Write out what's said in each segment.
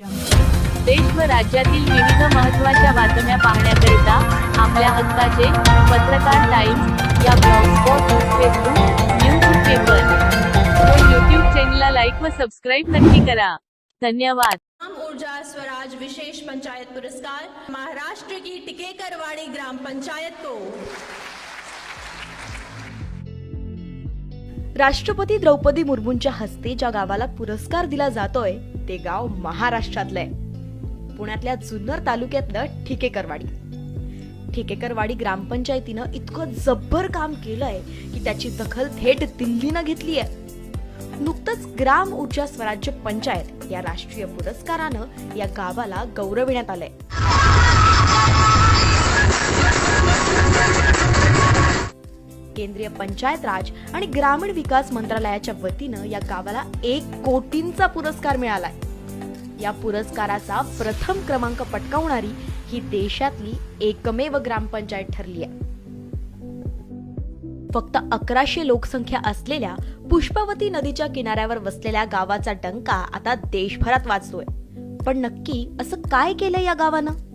देश व राज्यातील विविध महत्त्वाच्या बातम्या पाहण्याकरिता आपल्या हक्काचे पत्रकार टाइम्स या ब्लॉगस्पॉट फेसबुक न्यूज पेपर. व यूट्यूब चॅनलला लाईक व सबस्क्राईब नक्की करा. धन्यवाद. ऊर्जा स्वराज विशेष पंचायत पुरस्कार महाराष्ट्र की टिकेकरवाड़ी ग्राम पंचायत को. राष्ट्रपती द्रौपदी मुर्मूंच्या हस्ते ज्या गावाला पुरस्कार दिला जातोय ते गाव महाराष्ट्रातलं आहे पुण्यातल्या जुन्नर तालुक्यातलं ठिकेकरवाडी. ठिकेकरवाडी ग्रामपंचायतीनं इतकं जब्बर काम केलंय की त्याची दखल थेट दिल्लीनं घेतली आहे नुकतंच ग्राम ऊर्जा स्वराज्य पंचायत या राष्ट्रीय पुरस्कारानं या गावाला गौरविण्यात आलंय. केंद्रीय पंचायत राज आणि ग्रामीण विकास मंत्रालयाच्या वतीनं या गावाला एक कोटींचा पुरस्कार मिळालाय. या पुरस्काराचा प्रथम क्रमांक पटकावणारी ही देशातली एकमेव ग्रामपंचायत ठरली आहे फक्त अकराशे लोकसंख्या असलेल्या पुष्पावती नदीच्या किनाऱ्यावर वसलेल्या गावाचा डंका आता देशभरात वाचतोय. पण नक्की असं काय केलंय या गावानं?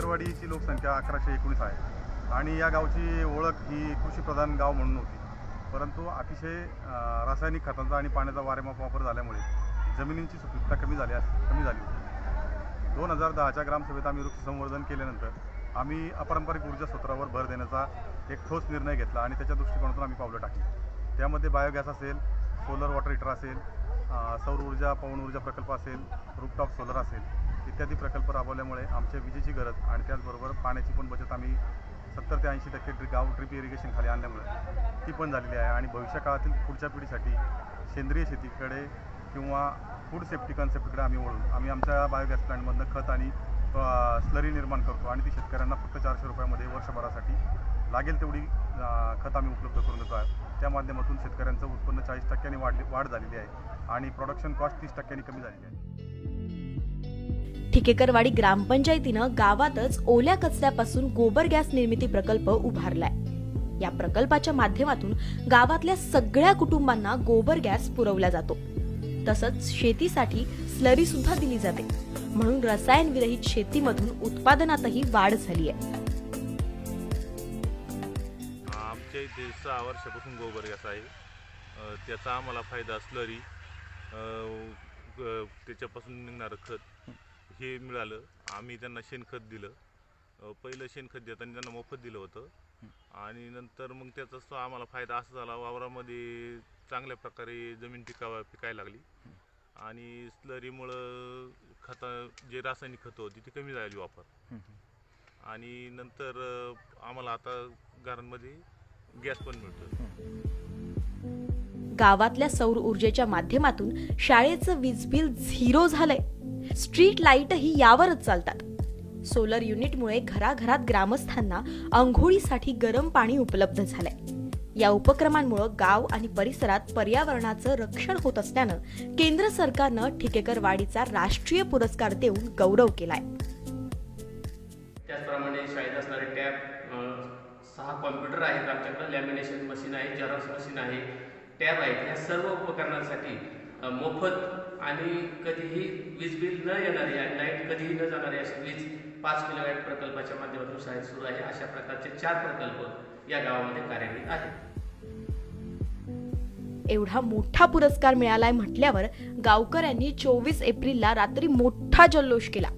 टिकेकरवाडीची लोकसंख्या अकराशे एकोणीस आहे. आणि या गावची ओळख ही कृषीप्रधान गाव म्हणून होती. परंतु अतिशय रासायनिक खतांचा आणि पाण्याचा वारेमाप वापर झाल्यामुळे जमिनींची सुपीकता कमी झाली कमी झाली होती. दोन हजार दहाच्या ग्रामसभेत आम्ही वृक्ष संवर्धन केल्यानंतर आम्ही अपारंपरिक ऊर्जा स्रोतावर भर देण्याचा एक ठोस निर्णय घेतला आणि त्याच्या दृष्टिकोनातून आम्ही पावलं टाकली. त्यामध्ये बायोगॅस असेल सोलर वॉटर हिटर असेल सौर ऊर्जा पवन ऊर्जा प्रकल्प असेल रूपटॉप सोलर असेल इत्यादी प्रकल्प राबवल्यामुळे आमच्या विजेची गरज आणि त्याचबरोबर पाण्याची पण बचत आम्ही सत्तर ते ऐंशी टक्के ड्रि गाव ड्रिप इरिगेशन खाली आणल्यामुळे ती पण झालेली आहे. आणि भविष्यकाळातील पुढच्या पिढीसाठी सेंद्रिय शेतीकडे किंवा फूड सेफ्टी कन्सेप्टकडे आम्ही वळून आम्ही आमच्या बायोगॅस प्लांटमधनं खत आणि स्लरी निर्माण करतो आणि ती शेतकऱ्यांना फक्त चारशे रुपयामध्ये वर्षभरासाठी लागेल तेवढी खत आम्ही उपलब्ध करून देतो आहे. त्या माध्यमातून शेतकऱ्यांचं उत्पन्न चाळीस टक्क्यांनी वाढली वाढ झालेली आहे आणि प्रोडक्शन कॉस्ट तीस टक्क्यांनी कमी झालेली आहे. ठिकेकरवाडी ग्रामपंचायतीनं गावातच ओल्या कचऱ्यापासून गोबर गॅस निर्मिती प्रकल्प उभारलाय. या प्रकल्पाच्या माध्यमातून गावातल्या सगळ्या कुटुंबांना गोबर गॅस पुरवला जातो. तसंच शेतीसाठी स्लरी सुद्धा दिली जाते. म्हणून रसायन विरहित शेतीमधून उत्पादनातही वाढ झाली आहे आमच्या इथे सहा वर्षापासून गोबर गॅस आहे. त्याचा आम्हाला फायदा स्लरी त्याच्यापासून निघणारं खत हे मिळालं. आम्ही त्यांना शेणखत दिलं. अ, पहिलं शेणखत देताना त्यांना मोफत दिलं होतं. आणि नंतर मग त्याचा तो आम्हाला फायदा असा झाला वावरामध्ये चांगल्या प्रकारे जमीन पिकावा पिकायला लागली. आणि स्लरीमुळं खता जे रासायनिक खतं होती ती कमी झाली वापर. आणि नंतर अ, आम्हाला आता घरांमध्ये गॅस पण मिळतो गावातल्या सौर ऊर्जेच्या माध्यमातून शाळेचं वीज बिल झिरो झालंय. स्ट्रीट लाईटही यावरच चालतात. सोलर युनिटमुळे घराघरात ग्रामस्थांना आंघोळीसाठी गरम पाणी उपलब्ध झालंय. या उपक्रमांमुळे गाव आणि परिसरात पर्यावरणाचं रक्षण होत असल्यानं केंद्र सरकारनं ठिकेकर वाडीचा राष्ट्रीय पुरस्कार देऊन गौरव केलाय. त्याचप्रमाणे शाळेत असणारे टॅब सहा कॉम्प्युटर आहेत आमच्याकडे लॅमिनेशन मशीन आहे जेरॉक्स मशीन आहे टॅब आहेत या सर्व उपकरणांसाठी मोफत आणि कधीही वीज बिल न येणारी आणि लाइट कधीही न जाणारी अशी वीज पाच किलोवॅट प्रकल्पाच्या माध्यमातून शाळेत सुरू आहे. अशा प्रकारचे चार प्रकल्प या गावामध्ये कार्यान्वित आहेत. एवढा मोठा पुरस्कार मिळालाय म्हटल्यावर गावकऱ्यांनी चोवीस एप्रिलला रात्री मोठा जल्लोष केला.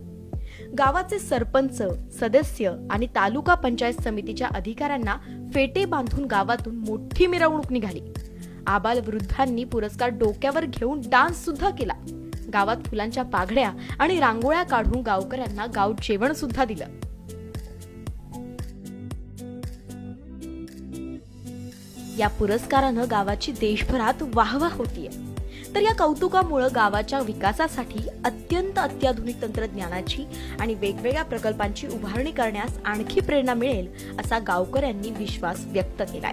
गावाचे सरपंच सदस्य आणि तालुका पंचायत समितीच्या अधिकाऱ्यांना फेटे बांधून गावातून मोठी मिरवणूक निघाली. आबाल वृद्धांनी पुरस्कार डोक्यावर घेऊन डान्स सुद्धा केला. गावात फुलांच्या पाघड्या आणि रांगोळ्या काढून गावकऱ्यांना गाव जेवण सुद्धा दिलं. या पुरस्कारानं गावाची देशभरात वाहवा होतीये. तर या कौतुकामुळे गावाच्या विकासासाठी अत्यंत अत्याधुनिक तंत्रज्ञानाची आणि वेगवेगळ्या प्रकल्पांची उभारणी करण्यास आणखी प्रेरणा मिळेल असा गावकऱ्यांनी विश्वास व्यक्त केलाय.